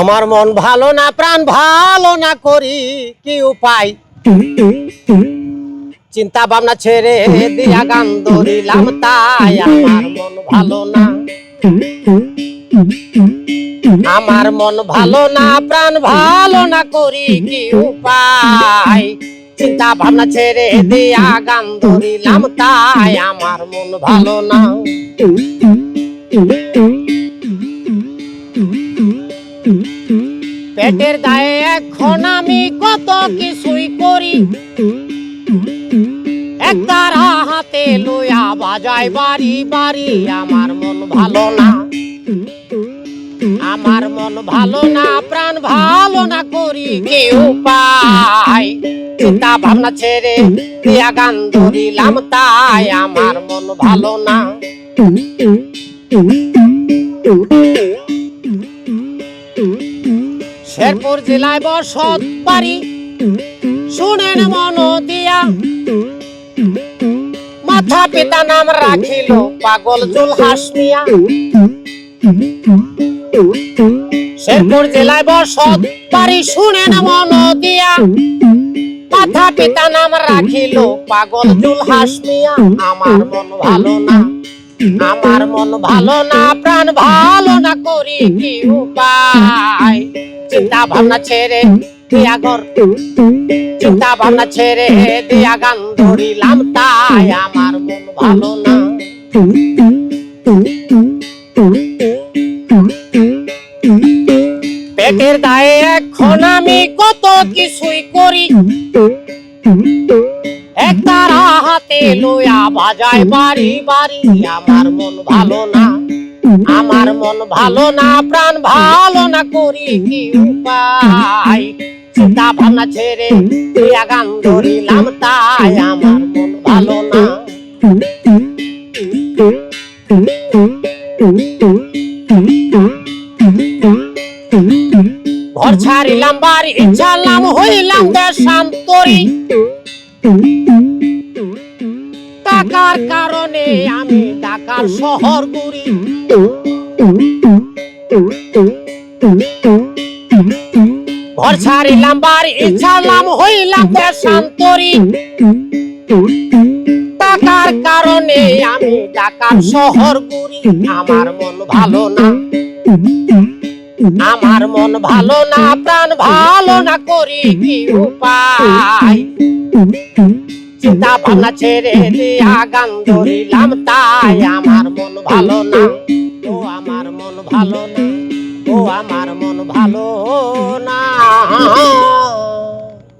আমার মন ভালো না, প্রাণ ভালো না করি কি উপায়? চিন্তা ভাবনা ছেড়ে দিয়া গান ধরিলাম, তাই আমার মন ভালো না। আমার মন ভালো না, প্রাণ ভালো না করি কি উপায়? চিন্তা ভাবনা ছেড়ে দিয়া গান ধরিলাম, তাই আমার মন ভালো না। পেটের গায়ে এখন আমি কত কিছুই করি। একতারা হাতে লইয়া বাজায় বাড়ি বাড়ি আমার মন ভালো না। আমার মন ভালো না, প্রাণ ভালো না করি কি উপায় চিন্তা ভাবনা ছেড়ে দিয়া গান ধরিলাম, তাই আমার মন ভালো না। শেরপুর জেলায় বসত পারি। শুনেন মন দিয়া। মাথা পিতা নাম রাখিল, পাগল জুল হাসমিয়া শেরপুর জেলায় বসত পারি, শুনেন মন দিয়া। মাথা পিতা নাম রাখিল, পাগল জুল হাসমিয়া আমার মন ভালো না, আমার মন ভালো না, প্রাণ ভালো না করি কি উপায়? চিন্তা ভাবনা ছেড়ে দিয়া ঘর। চিন্তা ভাবনা ছেড়ে দিয়া গান ধরিলাম, তাই আমার মন ভালো না। পেটের গায়ে এখন আমি কত কিছুই করি। একতারা হাতে লইয়া বাজায় বাড়ি বাড়ি, আমার মন ভালো না। আমার মন ভালো না, প্রাণ ভালো না করি কি উপায়? চিন্তা ভাবনা ছেড়ে গান ধরিলাম তাই আমার মন ভালো না। ঘর ছাড়িলাম, বাড়ি ছাড়লাম, হইলাম দেশান্তরী। টাকার কারণে আমি ঢাকার শহর ঘুরি। ঘর ছাড়িলাম, বাড়ি ছাড়লাম, হইলাম টাকার কারণে আমি ঢাকার শহর ঘুরি। আমার মন ভালো না। আমার মন ভালো না, প্রাণ ভালো না করি, কি উপায়? চিন্তা ভাবনা ছেড়ে দিয়া গান ধরিলাম, তাই আমার মন ভালো না। ও আমার মন ভালো না। ও আমার মন ভালো না।